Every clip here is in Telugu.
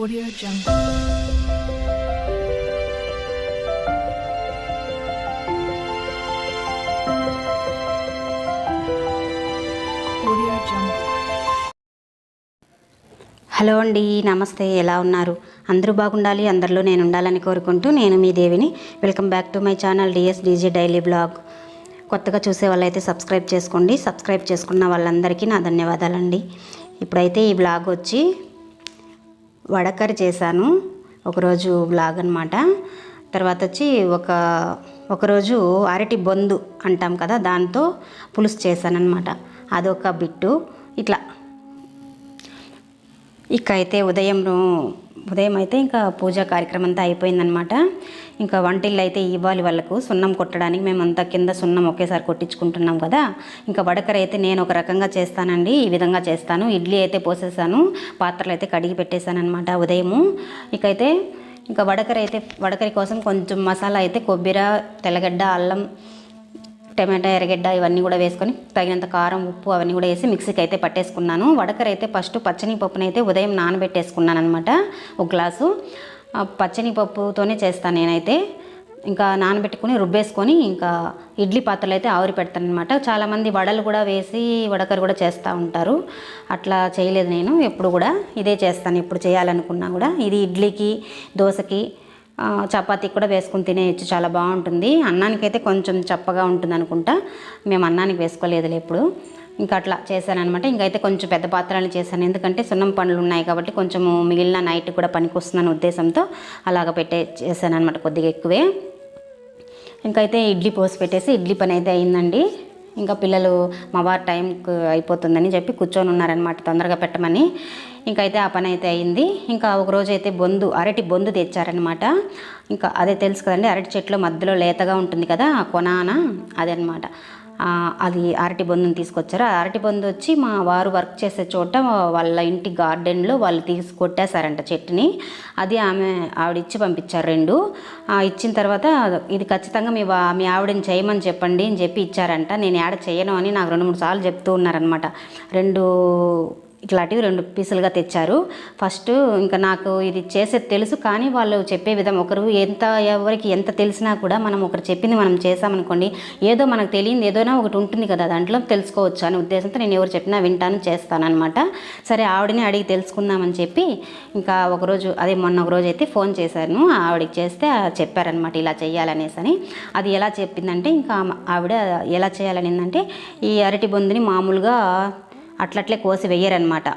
Audio Jungle. Audio Jungle. Hello అండి నమస్తే ఎలా ఉన్నారు? అందరూ బాగుండాలి అందరిలో నేను ఉండాలని కోరుకుంటూ నేను మీ దేవిని. Welcome back to my channel DS DG daily blog కొత్తగా చూసే వాళ్ళైతే సబ్స్క్రైబ్ చేసుకోండి. సబ్స్క్రైబ్ చేసుకున్న వాళ్ళందరికీ నా ధన్యవాదాలండి. ఇప్పుడైతే ఈ బ్లాగ్ వచ్చి వడకర్రీ చేశాను. ఒకరోజు బ్లాగ్ అనమాట తర్వాత వచ్చి ఒక ఒకరోజు అరటి బొందు అంటాం కదా దాంతో పులుసు చేశానన్నమాట. అదొక బిట్టు. ఇట్లా. ఇక అయితే ఉదయం ఉదయం అయితే ఇంకా పూజా కార్యక్రమం అంతా అయిపోయిందనమాట ఇంకా వంటిల్లు అయితే ఇవ్వాలి వాళ్ళకు సున్నం కొట్టడానికి. మేమంతా కింద సున్నం ఒకేసారి కొట్టించుకుంటున్నాం కదా. ఇంకా వడకర అయితే నేను ఒక రకంగా చేస్తానండి. ఈ విధంగా చేస్తాను. ఇడ్లీ అయితే పోసేసాను. పాత్రలు అయితే కడిగి పెట్టేశానమాట ఉదయము. ఇకైతే ఇంకా వడకర అయితే వడకరి కోసం కొంచెం మసాలా అయితే కొబ్బరి తెల్లగడ్డ అల్లం టమాటా ఎర్రగడ్డ ఇవన్నీ కూడా వేసుకొని తగినంత కారం ఉప్పు అవన్నీ కూడా వేసి మిక్సీకి అయితే పట్టేసుకున్నాను. వడకర అయితే ఫస్ట్ పచ్చని పప్పునైతే అయితే ఉదయం నానబెట్టేసుకున్నాను అనమాట ఒక గ్లాసు. పచ్చని పప్పుతోనే చేస్తాను నేనైతే. ఇంకా నానబెట్టుకుని రుబ్బేసుకొని ఇంకా ఇడ్లీ పాత్రలు అయితే ఆవిరి పెడతాను అనమాట చాలామంది వడలు కూడా వేసి వడకరు కూడా చేస్తూ ఉంటారు. అట్లా చేయలేదు నేను ఎప్పుడు కూడా. ఇదే చేస్తాను ఎప్పుడు చేయాలనుకున్నా కూడా. ఇది ఇడ్లీకి దోశకి చపాతీ కూడా వేసుకుని తినేయచ్చు. చాలా బాగుంటుంది. అన్నానికి అయితే కొంచెం చప్పగా ఉంటుంది అనుకుంటా. మేము అన్నానికి వేసుకోలేదులే ఇప్పుడు. ఇంకా అట్లా చేశానమాట ఇంకైతే కొంచెం పెద్ద పాత్రలు చేశాను. ఎందుకంటే సున్నం పండ్లు ఉన్నాయి కాబట్టి కొంచెము మిగిలిన నైట్ కూడా పనికొస్తుందని ఉద్దేశంతో అలాగ పెట్టే చేశానమాట కొద్దిగా ఎక్కువే. ఇంకైతే ఇడ్లీ పోసి పెట్టేసి ఇడ్లీ పని అయితే అయిందండి. ఇంకా పిల్లలు మా వారు టైంకి అయిపోతుందని చెప్పి కూర్చొని ఉన్నారనమాట తొందరగా పెట్టమని. ఇంకైతే ఆ పని అయితే అయింది. ఇంకా ఒక అయితే బొందు అరటి బొందు తెచ్చారనమాట ఇంకా అదే తెలుసు కదండి అరటి చెట్లు మధ్యలో లేతగా ఉంటుంది కదా కొనాన అదనమాట అది అరటి బొందును తీసుకొచ్చారు. ఆ అరటి బొందు వచ్చి మా వారు వర్క్ చేసే చోట వాళ్ళ ఇంటి గార్డెన్లో వాళ్ళు తీసి కొట్టేశారంట చెట్టుని. అది ఆమె ఆవిడ ఇచ్చి పంపించారు రెండు. ఇచ్చిన తర్వాత ఇది ఖచ్చితంగా మీ వా మీ ఆవిడని చేయమని చెప్పండి అని చెప్పి ఇచ్చారంట. నేను యాడ చేయను అని నాకు రెండు మూడు సార్లు చెప్తూ ఉన్నారనమాట రెండు ఇట్లాంటివి రెండు పీసులుగా తెచ్చారు. ఫస్ట్ ఇంకా నాకు ఇది చేసేది తెలుసు కానీ వాళ్ళు చెప్పే విధం ఒకరు ఎంత ఎవరికి ఎంత తెలిసినా కూడా మనం ఒకరు చెప్పింది మనం చేసామనుకోండి ఏదో మనకు తెలియదు ఏదోనా ఒకటి ఉంటుంది కదా దాంట్లో తెలుసుకోవచ్చు అనే ఉద్దేశంతో నేను ఎవరు చెప్పినా వింటాను చేస్తానమాట సరే ఆవిడని అడిగి తెలుసుకుందామని చెప్పి ఇంకా ఒకరోజు అదే మొన్న ఒక రోజు అయితే ఫోన్ చేశాను. ఆవిడకి చేస్తే చెప్పారనమాట ఇలా చేయాలనేసి అని. అది ఎలా చెప్పిందంటే ఇంకా ఆవిడ ఎలా చేయాలనిందంటే ఈ అరటి బొందుని మామూలుగా అట్లట్లే కోసి వెయ్యరనమాట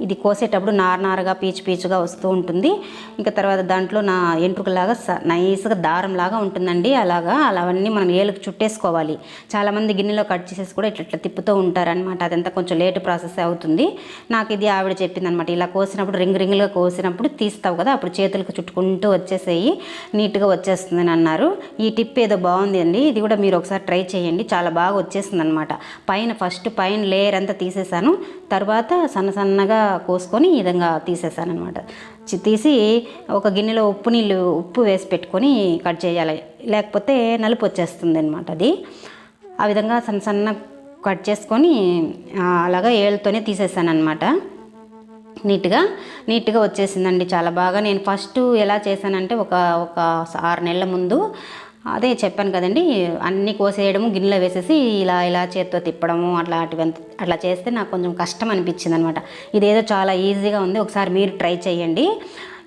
ఇది కోసేటప్పుడు నారనారగా పీచు పీచుగా వస్తూ ఉంటుంది. ఇంకా తర్వాత దాంట్లో నా ఎంట్రుకలాగా స నైస్గా దారంలాగా ఉంటుందండి. అలాగా అలా అవన్నీ మనం ఏలకు చుట్టేసుకోవాలి. చాలామంది గిన్నెలో కట్ చేసేసి కూడా ఇట్లా ఇట్లా తిప్పుతూ ఉంటారనమాట అదంతా కొంచెం లేట్ ప్రాసెస్ అవుతుంది. నాకు ఇది ఆవిడ చెప్పిందనమాట ఇలా కోసినప్పుడు రింగ్ రింగులుగా కోసినప్పుడు తీస్తావు కదా అప్పుడు చేతులకు చుట్టుకుంటూ వచ్చేసేయి. నీట్గా వచ్చేస్తుందని అన్నారు. ఈ టిప్ ఏదో బాగుంది అండి. ఇది కూడా మీరు ఒకసారి ట్రై చేయండి. చాలా బాగా వచ్చేసింది అనమాట పైన ఫస్ట్ పైన లేయర్ అంతా తీసేసాను. తర్వాత సన్న సన్నగా కోసుకొని ఈ విధంగా తీసేసాను అనమాట తీసి ఒక గిన్నెలో ఉప్పు నీళ్ళు ఉప్పు వేసి పెట్టుకొని కట్ చేయాలి. లేకపోతే నలుపు వచ్చేస్తుంది అనమాట అది. ఆ విధంగా సన్న సన్న కట్ చేసుకొని అలాగా ఏళ్ళతోనే తీసేసాను అనమాట నీట్గా నీట్గా వచ్చేసిందండి చాలా బాగా. నేను ఫస్ట్ ఎలా చేశానంటే ఒక ఒక ఆరు నెలల ముందు అదే చెప్పాను కదండి అన్నీ కోసేయడము గిన్నెలో వేసేసి ఇలా ఇలా చేత్తో తిప్పడము అట్లా అట్లా చేస్తే నాకు కొంచెం కష్టం అనిపించింది అనమాట ఇదేదో చాలా ఈజీగా ఉంది ఒకసారి మీరు ట్రై చేయండి.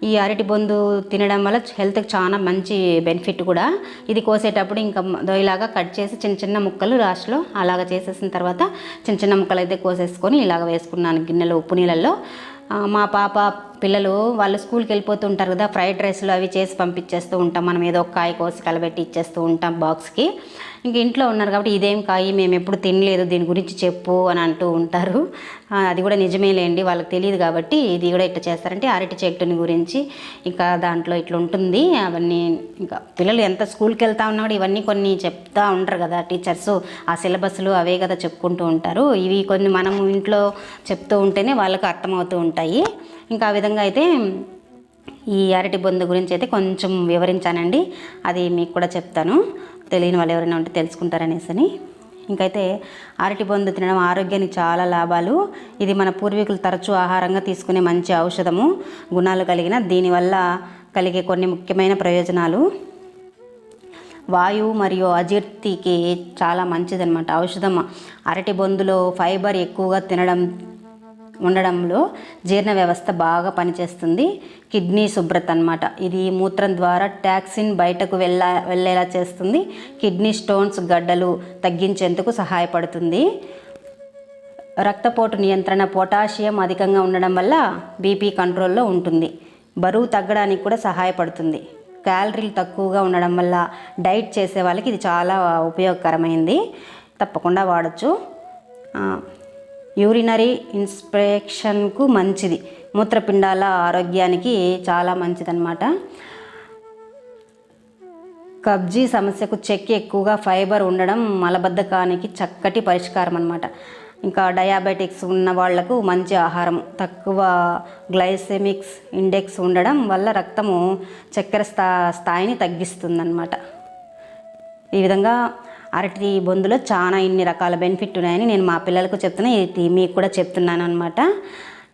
ఈ అరటి బొందు తినడం వల్ల హెల్త్కి చాలా మంచి బెనిఫిట్ కూడా. ఇది కోసేటప్పుడు ఇంకా దొయ్యలాగా ఇలాగా కట్ చేసి చిన్న చిన్న ముక్కలు లాస్ట్లో అలాగ చేసేసిన తర్వాత చిన్న చిన్న ముక్కలు అయితే కోసేసుకొని ఇలాగ వేసుకున్నాను గిన్నెలో ఉప్పు నీళ్ళల్లో. మా పాప పిల్లలు వాళ్ళు స్కూల్కి వెళ్ళిపోతూ ఉంటారు కదా ఫ్రైడ్ రైస్లు అవి చేసి పంపించేస్తూ ఉంటాం. మనం ఏదో ఒక కాయ కోసి కలబెట్టి ఇచ్చేస్తూ ఉంటాం బాక్స్కి ఇంక ఇంట్లో ఉన్నారు కాబట్టి ఇదేం కాయ మేము ఎప్పుడు తినలేదు దీని గురించి చెప్పు అని అంటూ ఉంటారు. అది కూడా నిజమేలేండి వాళ్ళకి తెలియదు కాబట్టి ఇది కూడా ఇట్లా చేస్తారంటే అరటి చెట్టుని గురించి ఇంకా దాంట్లో ఇట్లా ఉంటుంది. అవన్నీ ఇంకా పిల్లలు ఎంత స్కూల్కి వెళ్తా ఉన్నా కూడా ఇవన్నీ కొన్ని చెప్తా ఉంటారు కదా టీచర్స్ ఆ సిలబస్లు అవే కదా చెప్పుకుంటూ ఉంటారు. ఇవి కొన్ని మనం ఇంట్లో చెప్తూ ఉంటేనే వాళ్ళకి అర్థమవుతూ ఉంటాయి. ఇంకా ఆ విధంగా అయితే ఈ అరటి బొందు గురించి అయితే కొంచెం వివరించానండి. అది మీకు కూడా చెప్తాను. తెలియని వాళ్ళు ఎవరైనా ఉంటే తెలుసుకుంటారనేసి అని ఇంకైతే అరటి బొందు తినడం ఆరోగ్యానికి చాలా లాభాలు. ఇది మన పూర్వీకులు తరచూ ఆహారంగా తీసుకునే మంచి ఔషధము. గుణాలు కలిగిన దీనివల్ల కలిగే కొన్ని ముఖ్యమైన ప్రయోజనాలు. వాయువు మరియు అజీర్తికి చాలా మంచిదన్నమాట. ఔషధం అరటి బొందులో ఫైబర్ ఎక్కువగా తినడం ఉండడంలో జీర్ణ వ్యవస్థ బాగా పనిచేస్తుంది. కిడ్నీ శుభ్రత అన్నమాట. ఇది మూత్రం ద్వారా టాక్సిన్ బయటకు వెళ్ళ వెళ్ళేలా చేస్తుంది. కిడ్నీ స్టోన్స్ గడ్డలు తగ్గించేందుకు సహాయపడుతుంది. రక్తపోటు నియంత్రణ పొటాషియం అధికంగా ఉండడం వల్ల బీపీ కంట్రోల్లో ఉంటుంది. బరువు తగ్గడానికి కూడా సహాయపడుతుంది. క్యాలరీలు తక్కువగా ఉండడం వల్ల డైట్ చేసే వాళ్ళకి ఇది చాలా ఉపయోగకరమైంది. తప్పకుండా వాడచ్చు. యూరినరీ ఇన్స్పెక్షన్కు మంచిది. మూత్రపిండాల ఆరోగ్యానికి చాలా మంచిదన్నమాట. కబ్జీ సమస్యకు చెక్కి ఎక్కువగా ఫైబర్ ఉండడం మలబద్ధకానికి చక్కటి పరిష్కారం అనమాట ఇంకా డయాబెటిక్స్ ఉన్న వాళ్ళకు మంచి ఆహారం. తక్కువ గ్లైసెమిక్స్ ఇండెక్స్ ఉండడం వల్ల రక్తము చక్కెర స్థా స్థాయిని తగ్గిస్తుందన్నమాట. ఈ విధంగా అరటి బొందులో చాలా ఇన్ని రకాల బెనిఫిట్ ఉన్నాయని నేను మా పిల్లలకు చెప్తున్నా. ఇది మీకు కూడా చెప్తున్నాను అనమాట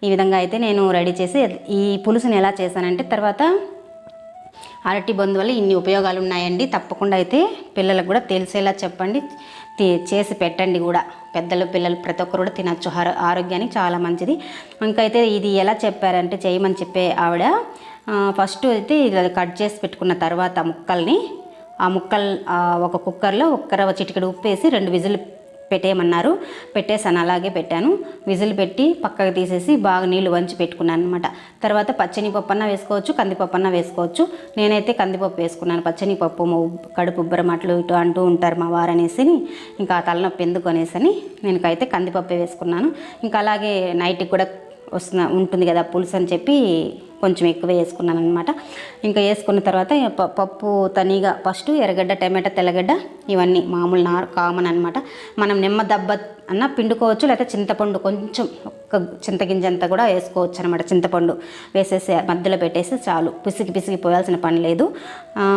ఈ విధంగా అయితే నేను రెడీ చేసి ఈ పులుసుని ఎలా చేశానంటే తర్వాత అరటి బొందు వల్ల ఇన్ని ఉపయోగాలు ఉన్నాయండి. తప్పకుండా అయితే పిల్లలకు కూడా తెలిసేలా చెప్పండి. చేసి పెట్టండి కూడా. పెద్దలు పిల్లలు ప్రతి ఒక్కరు కూడా తినచ్చు. ఆరో ఆరోగ్యానికి చాలా మంచిది. ఇంకైతే ఇది ఎలా చెప్పారంటే చేయమని చెప్పే ఆవిడ ఫస్ట్ అయితే ఇది కట్ చేసి పెట్టుకున్న తర్వాత ముక్కల్ని ఆ ముక్కలు ఒక కుక్కర్లో ఒక్కర చిటికెడు ఉప్పు వేసి రెండు విజిల్ పెట్టేయమన్నారు. పెట్టేసాను అలాగే పెట్టాను. విజిల్ పెట్టి పక్కకు తీసేసి బాగా నీళ్ళు వంచి పెట్టుకున్నాను అనమాట తర్వాత పచ్చని పప్పు అన్న వేసుకోవచ్చు కందిపప్పు అన్న వేసుకోవచ్చు. నేనైతే కందిపప్పు వేసుకున్నాను. పచ్చని పప్పు కడుపు ఉబ్బరం ఇటు అంటూ ఉంటారు మా వారు అనేసి ఇంకా ఆ తలనొప్పి ఎందుకు అనేసని నేనకైతే కందిపప్పు వేసుకున్నాను. ఇంకా అలాగే నైట్కి కూడా వస్తున్న ఉంటుంది కదా పులుసు అని చెప్పి కొంచెం ఎక్కువ వేసుకున్నాను అనమాట ఇంకా వేసుకున్న తర్వాత పప్పు తనిగా ఫస్ట్ ఎర్రగడ్డ టమాటా తెల్లగడ్డ ఇవన్నీ మామూలు నా కామన్ అనమాట మనం నిమ్మ దెబ్బ అన్న పిండుకోవచ్చు లేకపోతే చింతపండు కొంచెం ఒక్క చింతగింజ అంతా కూడా వేసుకోవచ్చు అనమాట చింతపండు వేసేసి మధ్యలో పెట్టేసి చాలు. పిసికి పిసికి పోయాల్సిన పని లేదు.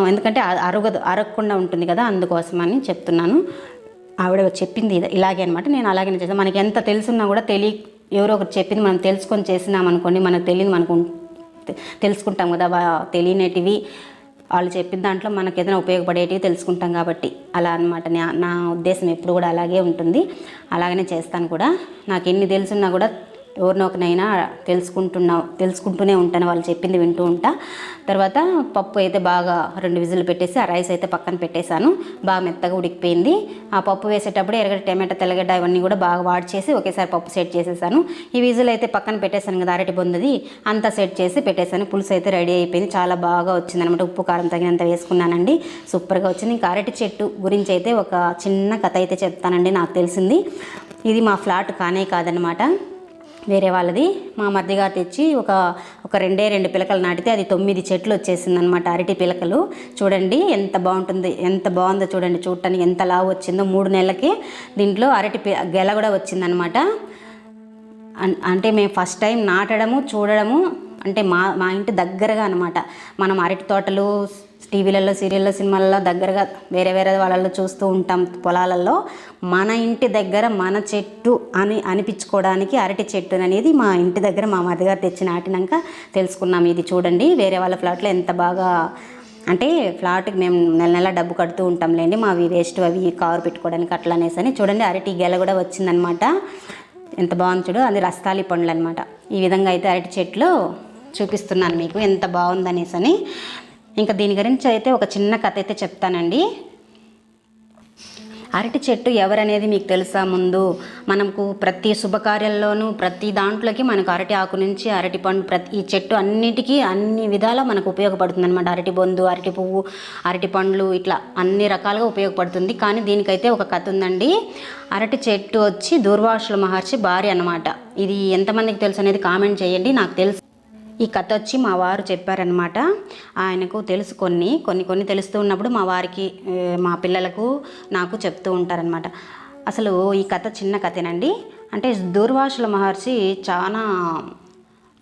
ఎందుకంటే అరగదు అరగకుండా ఉంటుంది కదా అందుకోసమని చెప్తున్నాను. ఆవిడ చెప్పింది ఇలాగే అనమాట నేను అలాగే చేస్తాను మనకి ఎంత తెలుసున్నా కూడా తెలియ ఎవరో ఒకరు చెప్పింది మనం తెలుసుకొని చేసినామనుకోండి మనకు తెలియదు మనకు తెలుసుకుంటాం కదా వా- తెలియనేటివి. వాళ్ళు చెప్పిన దాంట్లో మనకు ఏదైనా ఉపయోగపడేటివి తెలుసుకుంటాం కాబట్టి. అలా అనమాట నా ఉద్దేశం ఎప్పుడు కూడా అలాగే ఉంటుంది. అలాగనే చేస్తాను కూడా. నాకు ఎన్ని తెలుసున్నా కూడా ఎవరినొకనైనా తెలుసుకుంటున్నా తెలుసుకుంటూనే ఉంటాను వాళ్ళు చెప్పింది వింటూ ఉంటా. తర్వాత పప్పు అయితే బాగా రెండు విజిల్ పెట్టేసి ఆ రైస్ అయితే పక్కన పెట్టేశాను. బాగా మెత్తగా ఉడికిపోయింది. ఆ పప్పు వేసేటప్పుడు ఎరగడ టమాటా తెల్లగడ్డ ఇవన్నీ కూడా బాగా వాడి చేసి ఒకేసారి పప్పు సెట్ చేసేసాను ఈ విజిల్ అయితే పక్కన పెట్టేశాను కదా అరటి బొందది. అంతా సెట్ చేసి పెట్టేశాను. పులుసు అయితే రెడీ అయిపోయింది. చాలా బాగా వచ్చింది అనమాట ఉప్పు కారం తగినంత వేసుకున్నానండి. సూపర్గా వచ్చింది. ఇంకా అరటి చెట్టు గురించి అయితే ఒక చిన్న కథ అయితే చెప్తానండి. నాకు తెలిసింది. ఇది మా ఫ్లాట్ కానే కాదనమాట వేరే వాళ్ళది. మా మధ్యగా తెచ్చి ఒక ఒక రెండే రెండు పిలకలు నాటితే అది తొమ్మిది చెట్లు వచ్చేసింది అనమాట అరటి పిలకలు. చూడండి ఎంత బాగుంటుంది ఎంత బాగుందో చూడండి చూడటానికి ఎంత లావు వచ్చిందో. మూడు నెలలకి దీంట్లో అరటి పి- గెల కూడా వచ్చిందనమాట. అంటే మేము ఫస్ట్ టైం నాటడము చూడడము అంటే మా మా ఇంటి దగ్గరగా అనమాట. మనం అరటి తోటలు టీవీలలో సీరియల్లో సినిమాలలో దగ్గరగా వేరే వేరే వాళ్ళల్లో చూస్తూ ఉంటాం. పొలాలలో మన ఇంటి దగ్గర మన చెట్టు అని అనిపించుకోవడానికి అరటి చెట్టు అనేది మా ఇంటి దగ్గర మా మధ్యగారు తెచ్చి నాటినాక తెలుసుకున్నాం. ఇది చూడండి వేరే వాళ్ళ ఫ్లాట్లో ఎంత బాగా అంటే ఫ్లాట్కి మేము నెల నెల డబ్బు కడుతూ ఉంటాంలేండి. మావి వేస్ట్ అవి కారు పెట్టుకోవడానికి అట్లా అనేసి అని. చూడండి అరటి గెల కూడా వచ్చిందనమాట ఎంత బాగుంది చూడు అది రస్తాలి పండ్లు అనమాట ఈ విధంగా అయితే అరటి చెట్లు చూపిస్తున్నాను మీకు ఎంత బాగుందనేసి అని. ఇంకా దీని గురించి అయితే ఒక చిన్న కథ అయితే చెప్తానండి. అరటి చెట్టు ఎవరనేది మీకు తెలుసా ముందు? మనకు ప్రతి శుభకార్యాల్లోనూ ప్రతి దాంట్లోకి మనకు అరటి ఆకు నుంచి అరటి పండు ప్రతి ఈ చెట్టు అన్నిటికీ అన్ని విధాలా మనకు ఉపయోగపడుతుంది అనమాట అరటి బొందు అరటి పువ్వు అరటి పండ్లు ఇట్లా అన్ని రకాలుగా ఉపయోగపడుతుంది. కానీ దీనికైతే ఒక కథ ఉందండి. అరటి చెట్టు వచ్చి దూర్వాసుల మహర్షి భార్య అన్నమాట. ఇది ఎంతమందికి తెలుసు అనేది కామెంట్ చేయండి. నాకు తెలుసు ఈ కథ వచ్చి మా వారు చెప్పారనమాట ఆయనకు తెలుసు కొన్ని కొన్ని కొన్ని తెలుస్తూ ఉన్నప్పుడు మా వారికి మా పిల్లలకు నాకు చెప్తూ ఉంటారనమాట అసలు ఈ కథ చిన్న కథేనండి. అంటే దూర్వాసుల మహర్షి చాలా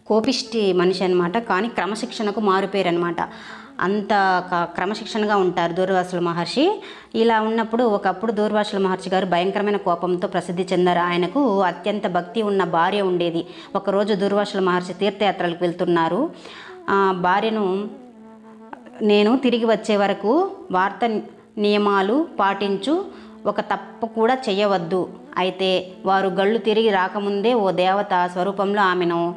కోపిష్టి మనిషి అనమాట కానీ క్రమశిక్షణకు మారుపేరు అనమాట అంత క- క్రమశిక్షణగా ఉంటారు దూర్వాసుల మహర్షి. ఇలా ఉన్నప్పుడు ఒకప్పుడు దూర్వాసుల మహర్షి గారు భయంకరమైన కోపంతో ప్రసిద్ధి చెందారు. ఆయనకు అత్యంత భక్తి ఉన్న భార్య ఉండేది. ఒకరోజు దూర్వాసుల మహర్షి తీర్థయాత్రలకు వెళ్తున్నారు. భార్యను నేను తిరిగి వచ్చే వరకు వార్త నియమాలు పాటించు ఒక తప్పు కూడా చేయవద్దు అయితే వారు గళ్ళు తిరిగి రాకముందే ఓ దేవత స్వరూపంలో ఆమెను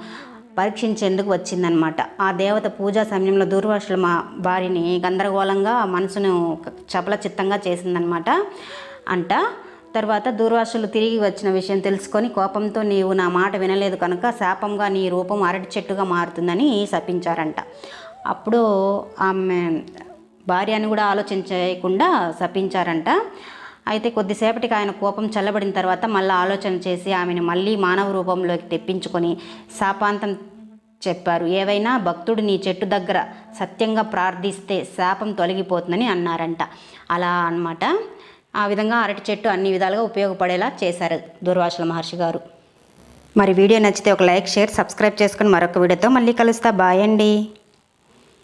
పరీక్షించేందుకు వచ్చిందనమాట. ఆ దేవత పూజా సమయంలో దూర్వాసుల మా భార్యని గందరగోళంగా మనసును చపల చిత్తంగా చేసిందనమాట. అంట తర్వాత దూర్వాసులు తిరిగి వచ్చిన విషయం తెలుసుకొని కోపంతో నీవు నా మాట వినలేదు కనుక శాపంగా నీ రూపం అరటి చెట్టుగా మారుతుందని శపించారంట. అప్పుడు ఆమె భార్య అని కూడా ఆలోచించకుండా శపించారంట. అయితే కొద్దిసేపటికి ఆయన కోపం చల్లబడిన తర్వాత మళ్ళీ ఆలోచన చేసి ఆమెను మళ్ళీ మానవ రూపంలోకి తెప్పించుకొని శాపాంతం చెప్పారు. ఏవైనా భక్తుడు నీ చెట్టు దగ్గర సత్యంగా ప్రార్థిస్తే శాపం తొలగిపోతుందని అన్నారంట. అలా అన్నమాట. ఆ విధంగా అరటి చెట్టు అన్ని విధాలుగా ఉపయోగపడేలా చేశారు దుర్వాసుల మహర్షి గారు. మరి వీడియో నచ్చితే ఒక లైక్ షేర్ సబ్స్క్రైబ్ చేసుకుని మరొక వీడియోతో మళ్ళీ కలుస్తా. బాయ్ అండి.